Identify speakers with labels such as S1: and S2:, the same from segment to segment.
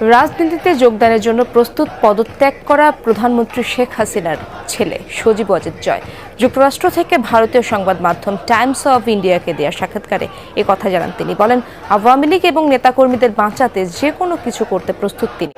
S1: রাজনীতিতে যোগদানের জন্য প্রস্তুত পদত্যাগ করা প্রধানমন্ত্রী শেখ হাসিনার ছেলে সজীব অজিত জয়। যুক্তরাষ্ট্র থেকে ভারতীয় সংবাদ মাধ্যম টাইমস অফ ইন্ডিয়াকে দেওয়া সাক্ষাৎকারে এ কথা জানান তিনি। বলেন, আওয়ামী লীগ এবং নেতাকর্মীদের বাঁচাতে যে কোনো কিছু করতে প্রস্তুত তিনি।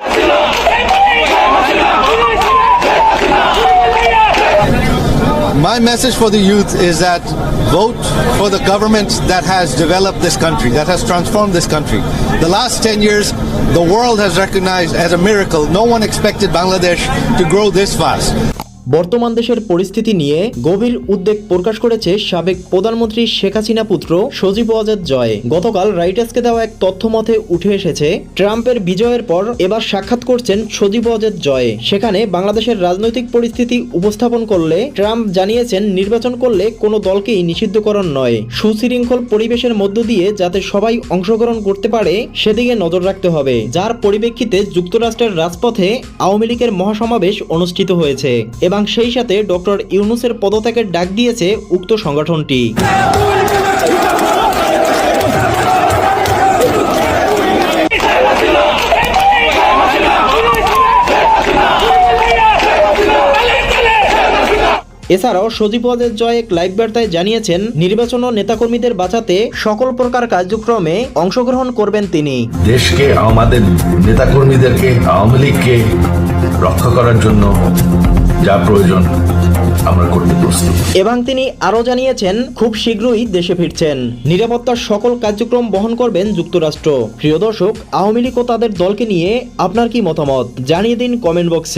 S2: My message for the youth is that vote for the government that has developed this country, that has transformed this country. The last 10 years, the world has recognized as a miracle. No one expected Bangladesh to grow this fast.
S3: বর্তমান দেশের পরিস্থিতি নিয়ে গভীর উদ্বেগ প্রকাশ করেছে সাবেক প্রধানমন্ত্রী শেখ হাসিনা পুত্র সজীব ওয়াজেদ জয়। গতকাল রাইটার্সকে দেওয়া এক তথ্য মতে উঠে এসেছে, ট্রাম্পের বিজয়ের পর এবার সাক্ষাৎ করছেন সজীব ওয়াজেদ জয়। সেখানে বাংলাদেশের রাজনৈতিক পরিস্থিতি উপস্থাপন করলে ট্রাম্প জানিয়েছেন নির্বাচন করলে কোনো দলকেই নিষিদ্ধকরণ নয়। সুশৃঙ্খল পরিবেশের মধ্য দিয়ে যাতে সবাই অংশগ্রহণ করতে পারে, সেদিকে নজর রাখতে হবে। যার পরিপ্রেক্ষিতে যুক্তরাষ্ট্রের রাজপথে আওয়ামী লীগের মহাসমাবেশ অনুষ্ঠিত হয়েছে। এবং সেই সাথে ডক্টর ইউনুসের পদত্যাগের ডাক দিয়েছে উক্ত সংগঠনটি। এছাড়াও সজীব ওয়াজেদ জয় এক লাইভ বার্তায় জানিয়েছেন, নির্বাচন ও নেতাকর্মীদের বাঁচাতে সকল প্রকার কার্যক্রমে অংশগ্রহণ করবেন তিনি।
S4: দেশকে আমাদের নেতাকর্মীদেরকে, আওয়ামী লীগকে রক্ষা করার জন্য যা প্রয়োজন, আমরা করতে প্রস্তুত।
S3: এবং তিনি আরও জানিয়েছেন, খুব শীঘ্রই দেশে ফিরছেন। নিরাপত্তার সকল কার্যক্রম বহন করবেন যুক্তরাষ্ট্র। প্রিয় দর্শক, আওয়ামী লীগ ও তাদের দলকে নিয়ে আপনার কি মতামত? জানিয়ে দিন কমেন্ট বক্সে।